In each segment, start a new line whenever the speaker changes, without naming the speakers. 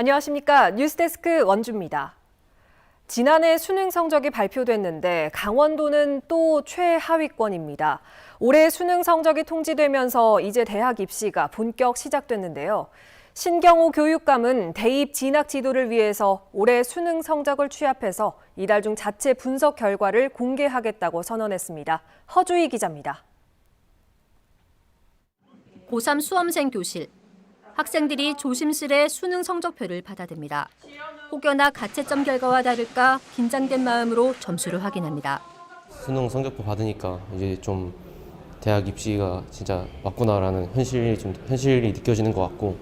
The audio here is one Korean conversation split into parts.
안녕하십니까. 뉴스데스크 원주입니다. 지난해 수능 성적이 발표됐는데 강원도는 또 최하위권입니다. 올해 수능 성적이 통지되면서 이제 대학 입시가 본격 시작됐는데요. 신경호 교육감은 대입 진학 지도를 위해서 올해 수능 성적을 취합해서 이달 중 자체 분석 결과를 공개하겠다고 선언했습니다. 허주희 기자입니다.
고3 수험생 교실. 학생들이 조심스레 수능 성적표를 받아듭니다. 혹여나 가채점 결과와 다를까 긴장된 마음으로 점수를 확인합니다.
수능 성적표 받으니까 이제 좀 대학 입시가 진짜 맞구나라는 현실이 좀 현실이 느껴지는 것 같고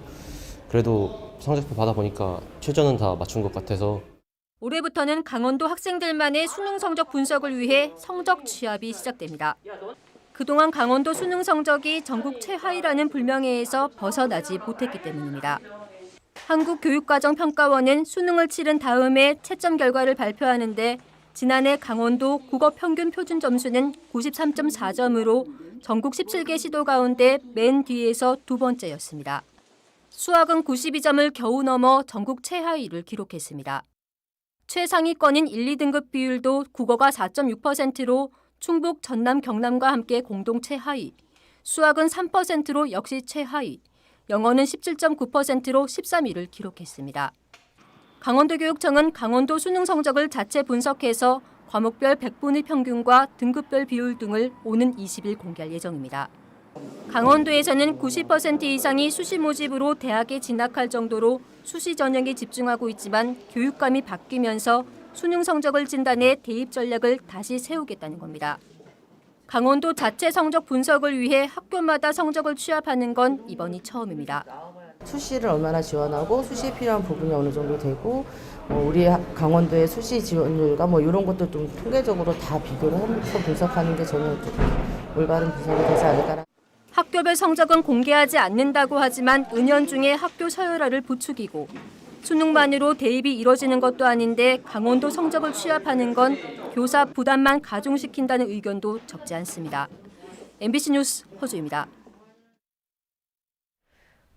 그래도 성적표 받아 보니까 최저는 다 맞춘 것 같아서
올해부터는 강원도 학생들만의 수능 성적 분석을 위해 성적 취합이 시작됩니다. 그동안 강원도 수능 성적이 전국 최하위라는 불명예에서 벗어나지 못했기 때문입니다. 한국교육과정평가원은 수능을 치른 다음에 채점 결과를 발표하는데 지난해 강원도 국어 평균 표준 점수는 93.4점으로 전국 17개 시도 가운데 맨 뒤에서 두 번째였습니다. 수학은 92점을 겨우 넘어 전국 최하위를 기록했습니다. 최상위권인 1, 2등급 비율도 국어가 4.6%로 충북, 전남, 경남과 함께 공동 최하위, 수학은 3%로 역시 최하위, 영어는 17.9%로 13위를 기록했습니다. 강원도교육청은 강원도 수능 성적을 자체 분석해서 과목별 100분위 평균과 등급별 비율 등을 오는 20일 공개할 예정입니다. 강원도에서는 90% 이상이 수시 모집으로 대학에 진학할 정도로 수시 전형에 집중하고 있지만 교육감이 바뀌면서 수능 성적을 진단해 대입 전략을 다시 세우겠다는 겁니다. 강원도 자체 성적 분석을 위해 학교마다 성적을 취합하는 건 이번이 처음입니다.
수시를 얼마나 지원하고 수시에 필요한 부분이 어느 정도 되고 뭐 우리 학- 강원도의 수시 지원율과 뭐 이런 것도 좀 통계적으로 다 비교를 하면서 분석하는 게 저는 좀 올바른 분석이 되지 않을까.
학교별 성적은 공개하지 않는다고 하지만 은연중에 학교 서열화를 부추기고 수능만으로 대입이 이뤄지는 것도 아닌데 강원도 성적을 취합하는 건 교사 부담만 가중시킨다는 의견도 적지 않습니다. MBC 뉴스 허주입니다.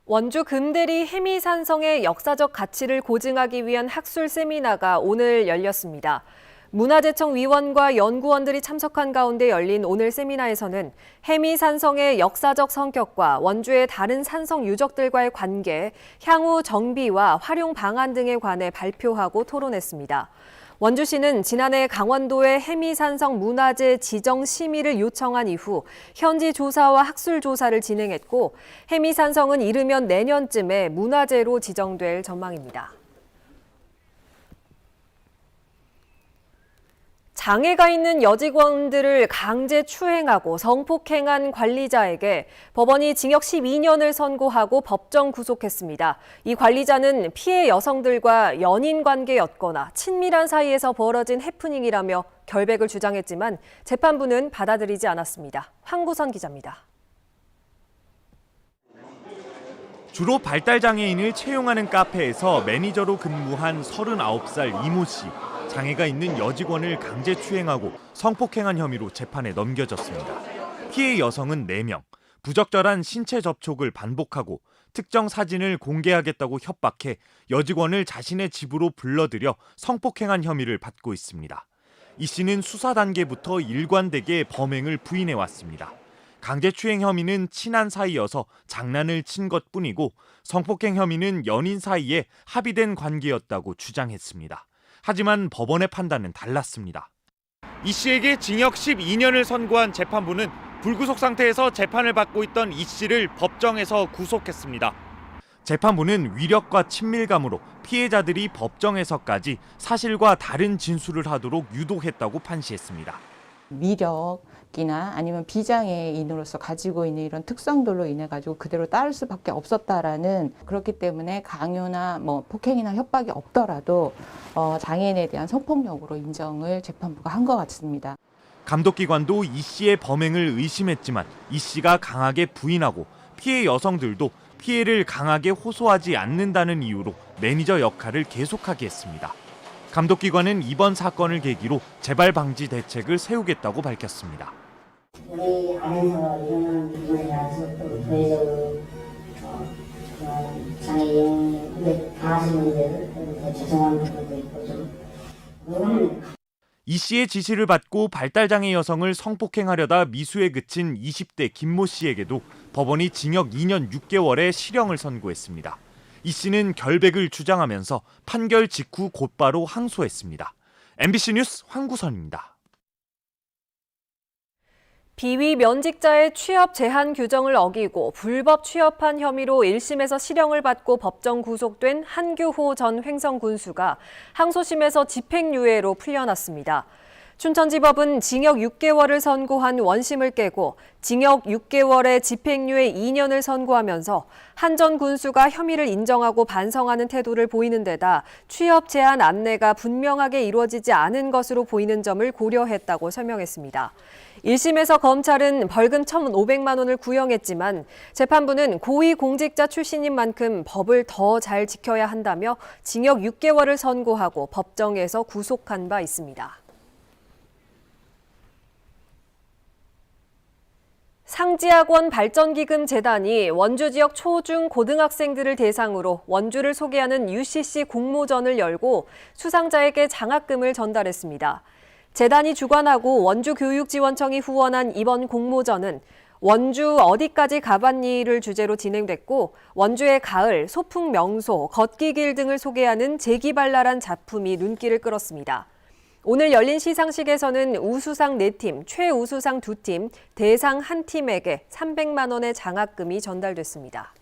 원주 금대리 해미산성의 역사적 가치를 고증하기 위한 학술 세미나가 오늘 열렸습니다. 문화재청 위원과 연구원들이 참석한 가운데 열린 오늘 세미나에서는 해미 산성의 역사적 성격과 원주의 다른 산성 유적들과의 관계, 향후 정비와 활용 방안 등에 관해 발표하고 토론했습니다. 원주시는 지난해 강원도의 해미산성 문화재 지정 심의를 요청한 이후 현지 조사와 학술 조사를 진행했고 해미산성은 이르면 내년쯤에 문화재로 지정될 전망입니다. 장애가 있는 여직원들을 강제 추행하고 성폭행한 관리자에게 법원이 징역 12년을 선고하고 법정 구속했습니다. 이 관리자는 피해 여성들과 연인 관계였거나 친밀한 사이에서 벌어진 해프닝이라며 결백을 주장했지만 재판부는 받아들이지 않았습니다. 황구선 기자입니다.
주로 발달 장애인을 채용하는 카페에서 매니저로 근무한 39살 이모 씨. 장애가 있는 여직원을 강제 추행하고 성폭행한 혐의로 재판에 넘겨졌습니다. 피해 여성은 4명. 부적절한 신체 접촉을 반복하고 특정 사진을 공개하겠다고 협박해 여직원을 자신의 집으로 불러들여 성폭행한 혐의를 받고 있습니다. 이 씨는 수사 단계부터 일관되게 범행을 부인해 왔습니다. 강제추행 혐의는 친한 사이여서 장난을 친 것뿐이고 성폭행 혐의는 연인 사이에 합의된 관계였다고 주장했습니다. 하지만 법원의 판단은 달랐습니다. 이 씨에게 징역 12년을 선고한 재판부는 불구속 상태에서 재판을 받고 있던 이 씨를 법정에서 구속했습니다. 재판부는 위력과 친밀감으로 피해자들이 법정에서까지 사실과 다른 진술을 하도록 유도했다고 판시했습니다.
미력이나 아니면 비장애인으로서 가지고 있는 이런 특성들로 인해 가지고 그대로 따를 수밖에 없었다라는 그렇기 때문에 강요나 뭐 폭행이나 협박이 없더라도 어, 장애인에 대한 성폭력으로 인정을 재판부가 한 것 같습니다.
감독기관도 이 씨의 범행을 의심했지만 이 씨가 강하게 부인하고 피해 여성들도 피해를 강하게 호소하지 않는다는 이유로 매니저 역할을 계속하게 했습니다. 감독기관은 이번 사건을 계기로 재발 방지 대책을 세우겠다고 밝혔습니다. 이 씨의 지시를 받고 발달장애 여성을 성폭행하려다 미수에 그친 20대 김모 씨에게도 법원이 징역 2년 6개월의 실형을 선고했습니다. 이 씨는 결백을 주장하면서 판결 직후 곧바로 항소했습니다. MBC 뉴스 황구선입니다.
비위 면직자의 취업 제한 규정을 어기고 불법 취업한 혐의로 1심에서 실형을 받고 법정 구속된 한규호 전 횡성군수가 항소심에서 집행유예로 풀려났습니다. 춘천지법은 징역 6개월을 선고한 원심을 깨고 징역 6개월에 집행유예 2년을 선고하면서 한전 군수가 혐의를 인정하고 반성하는 태도를 보이는 데다 취업 제한 안내가 분명하게 이루어지지 않은 것으로 보이는 점을 고려했다고 설명했습니다. 1심에서 검찰은 벌금 1,500만 원을 구형했지만 재판부는 고위공직자 출신인 만큼 법을 더 잘 지켜야 한다며 징역 6개월을 선고하고 법정에서 구속한 바 있습니다. 상지학원 발전기금 재단이 원주 지역 초중 고등학생들을 대상으로 원주를 소개하는 UCC 공모전을 열고 수상자에게 장학금을 전달했습니다. 재단이 주관하고 원주교육지원청이 후원한 이번 공모전은 원주 어디까지 가봤니를 주제로 진행됐고 원주의 가을, 소풍 명소, 걷기 길 등을 소개하는 재기발랄한 작품이 눈길을 끌었습니다. 오늘 열린 시상식에서는 우수상 4팀, 최우수상 2팀, 대상 1팀에게 300만 원의 장학금이 전달됐습니다.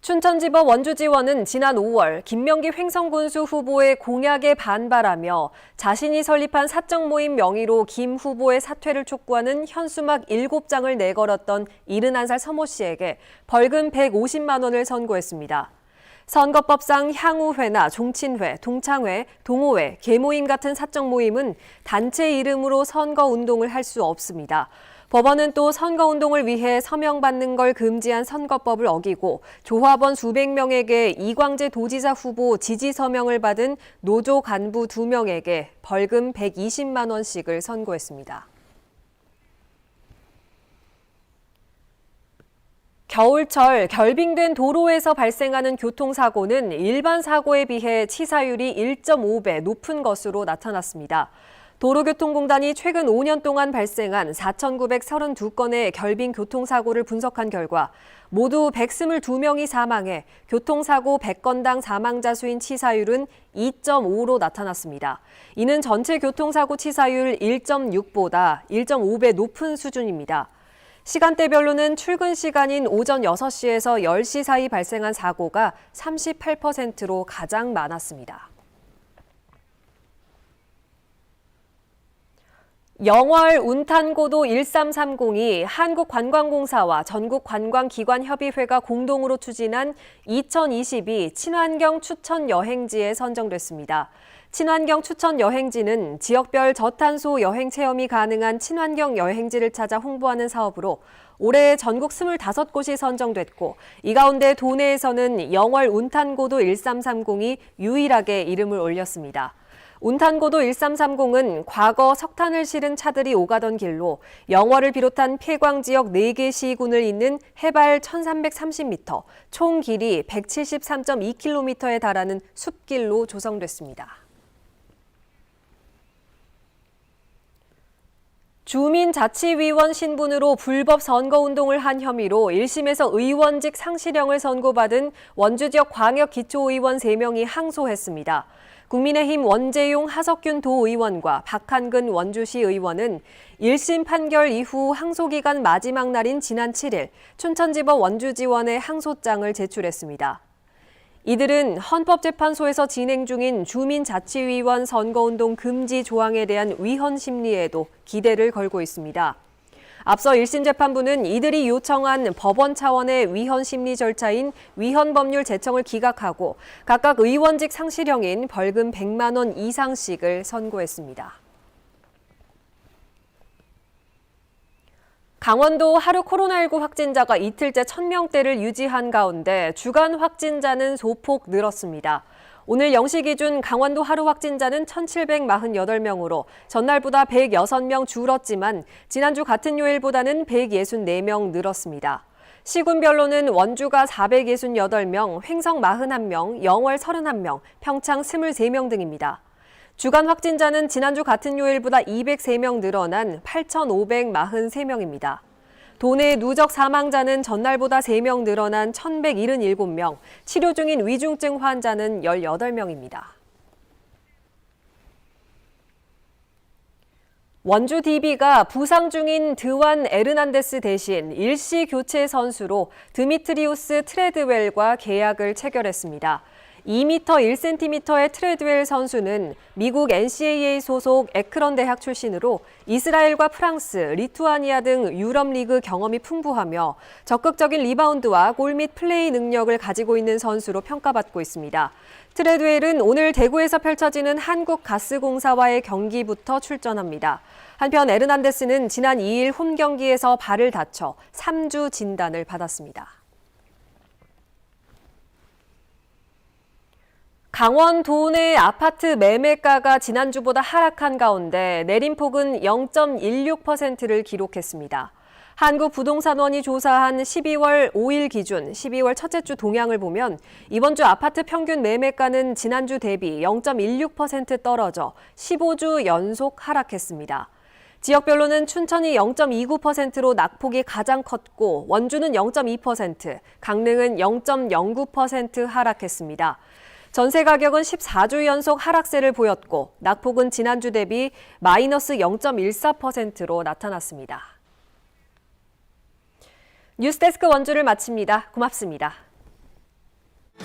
춘천지법 원주지원은 지난 5월 김명기 횡성군수 후보의 공약에 반발하며 자신이 설립한 사적 모임 명의로 김 후보의 사퇴를 촉구하는 현수막 7장을 내걸었던 71살 서모 씨에게 벌금 150만 원을 선고했습니다. 선거법상 향후회나 종친회, 동창회, 동호회, 계모임 같은 사적 모임은 단체 이름으로 선거 운동을 할 수 없습니다. 법원은 또 선거운동을 위해 서명받는 걸 금지한 선거법을 어기고 조합원 수백 명에게 이광재 도지사 후보 지지 서명을 받은 노조 간부 2명에게 벌금 120만 원씩을 선고했습니다. 겨울철 결빙된 도로에서 발생하는 교통사고는 일반 사고에 비해 치사율이 1.5배 높은 것으로 나타났습니다. 도로교통공단이 최근 5년 동안 발생한 4,932건의 결빙 교통사고를 분석한 결과 모두 122명이 사망해 교통사고 100건당 사망자 수인 치사율은 2.5로 나타났습니다. 이는 전체 교통사고 치사율 1.6보다 1.5배 높은 수준입니다. 시간대별로는 출근 시간인 오전 6시에서 10시 사이 발생한 사고가 38%로 가장 많았습니다. 영월 운탄고도 1330이 한국관광공사와 전국관광기관협의회가 공동으로 추진한 2022 친환경 추천 여행지에 선정됐습니다. 친환경 추천 여행지는 지역별 저탄소 여행 체험이 가능한 친환경 여행지를 찾아 홍보하는 사업으로 올해 전국 25곳이 선정됐고 이 가운데 도내에서는 영월 운탄고도 1330이 유일하게 이름을 올렸습니다. 운탄고도 1330은 과거 석탄을 실은 차들이 오가던 길로 영월을 비롯한 폐광 지역 4개 시군을 잇는 해발 1330m, 총 길이 173.2km에 달하는 숲길로 조성됐습니다. 주민자치위원 신분으로 불법 선거운동을 한 혐의로 1심에서 의원직 상실형을 선고받은 원주 지역 광역 기초의원 3명이 항소했습니다. 국민의힘 원재용 하석균 도의원과 박한근 원주시 의원은 1심 판결 이후 항소기간 마지막 날인 지난 7일 춘천지법 원주지원에 항소장을 제출했습니다. 이들은 헌법재판소에서 진행 중인 주민자치위원 선거운동 금지 조항에 대한 위헌 심리에도 기대를 걸고 있습니다. 앞서 1심 재판부는 이들이 요청한 법원 차원의 위헌 심리 절차인 위헌 법률 제청을 기각하고 각각 의원직 상실형인 벌금 100만 원 이상씩을 선고했습니다. 강원도 하루 코로나19 확진자가 이틀째 1000명대를 유지한 가운데 주간 확진자는 소폭 늘었습니다. 오늘 0시 기준 강원도 하루 확진자는 1,748명으로 전날보다 106명 줄었지만 지난주 같은 요일보다는 164명 늘었습니다. 시군별로는 원주가 468명, 횡성 41명, 영월 31명, 평창 23명 등입니다. 주간 확진자는 지난주 같은 요일보다 203명 늘어난 8,543명입니다. 도내 누적 사망자는 전날보다 3명 늘어난 1,177명, 치료 중인 위중증 환자는 18명입니다. 원주 DB가 부상 중인 드완 에르난데스 대신 일시 교체 선수로 드미트리우스 트레드웰과 계약을 체결했습니다. 2m 1cm의 트레드웰 선수는 미국 NCAA 소속 에크런 대학 출신으로 이스라엘과 프랑스, 리투아니아 등 유럽 리그 경험이 풍부하며 적극적인 리바운드와 골 및 플레이 능력을 가지고 있는 선수로 평가받고 있습니다. 트레드웰은 오늘 대구에서 펼쳐지는 한국가스공사와의 경기부터 출전합니다. 한편 에르난데스는 지난 2일 홈 경기에서 발을 다쳐 3주 진단을 받았습니다. 강원 도 내 아파트 매매가가 지난주보다 하락한 가운데 내림폭은 0.16%를 기록했습니다. 한국부동산원이 조사한 12월 5일 기준 12월 첫째 주 동향을 보면 이번 주 아파트 평균 매매가는 지난주 대비 0.16% 떨어져 15주 연속 하락했습니다. 지역별로는 춘천이 0.29%로 낙폭이 가장 컸고 원주는 0.2%, 강릉은 0.09% 하락했습니다. 전세 가격은 14주 연속 하락세를 보였고 낙폭은 지난주 대비 마이너스 0.14%로 나타났습니다. 뉴스데스크 원주를 마칩니다. 고맙습니다.